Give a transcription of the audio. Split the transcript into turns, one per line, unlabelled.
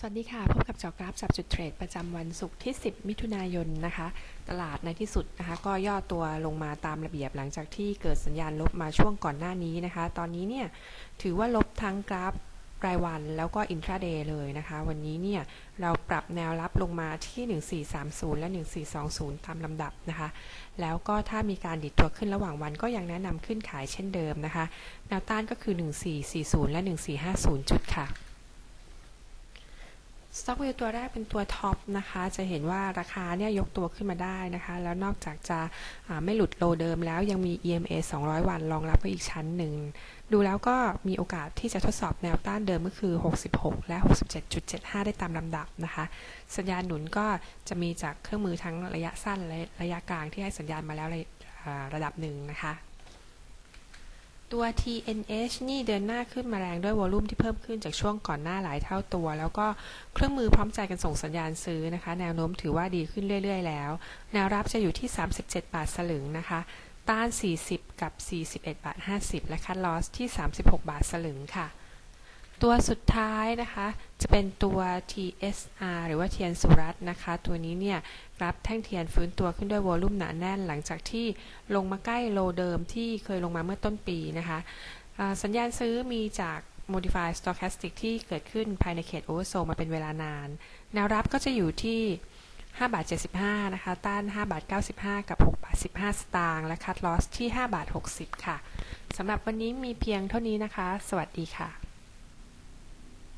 สวัสดีค่ะ พบกับเจอกราฟจับจุดเทรดประจำวันศุกร์ที่ 10 มิถุนายนนะคะ ตลาดในที่สุดนะคะ ก็ย่อตัวลงมาตามระเบียบหลังจากที่เกิดสัญญาณลบมาช่วงก่อนหน้านี้นะคะ ตอนนี้เนี่ยถือว่าลบทั้งกราฟรายวันแล้วก็อินทราเดย์เลยนะคะ วันนี้เนี่ยเราปรับแนวรับลงมาที่ 1430 และ 1420 ตามลำดับนะคะ แล้วก็ถ้ามีการดิดตัวขึ้นระหว่างวันก็ยังแนะนำขึ้นขายเช่นเดิมนะคะ แนวต้านก็คือ 1440 และ 1450 จุดค่ะ สต็อกวิวตัวแรกเป็นตัวท็อปนะคะ จะเห็นว่าราคาเนี่ยยกตัวขึ้นมาได้นะคะ แล้วนอกจากจะไม่หลุดโลเดิมแล้วยังมี EMA 200 วันรองรับไว้อีกชั้นหนึ่ง ดูแล้วก็มีโอกาสที่จะทดสอบแนวต้านเดิมก็คือ 66 และ 67.75 ได้ตามลำดับนะคะ สัญญาณหนุนก็จะมีจากเครื่องมือทั้งระยะสั้นและระยะกลางที่ให้สัญญาณมาแล้วระดับหนึ่งนะคะ ตัว TNH นี่เดินหน้าขึ้นมาแรงด้วยวอลุ่มที่เพิ่มขึ้นจากช่วงก่อนหน้าหลายเท่าตัว แล้วก็เครื่องมือพร้อมใจกันส่งสัญญาณซื้อนะคะ แนวโน้มถือว่าดีขึ้นเรื่อย ๆ แล้ว แนวรับจะอยู่ที่ 37 บาทสลึงนะคะ ต้าน 40 กับ 41 บาท 50 และคัดลอสที่ 36 บาทสลึงค่ะ ตัวสุดท้ายนะคะ จะเป็นตัว TSR หรือว่าเทียนสุรัตน์นะคะ ตัวนี้เนี่ยรับแท่งเทียนฟื้นตัวขึ้นด้วยวอลุ่มหนาแน่น หลังจากที่ลงมาใกล้โลเดิมที่เคยลงมาเมื่อต้นปีนะคะสัญญาณซื้อมีจาก Modified Stochastic ที่เกิดขึ้นภายในเขต Oversold มาเป็นเวลานาน แนวรับก็จะอยู่ที่5บาท75 นะคะ ต้าน5บาท95 กับ6บาท15 สตางค์ และคัดลอสที่5บาท60 ค่ะ สำหรับวันนี้มีเพียงเท่านี้นะคะ สวัสดีค่ะ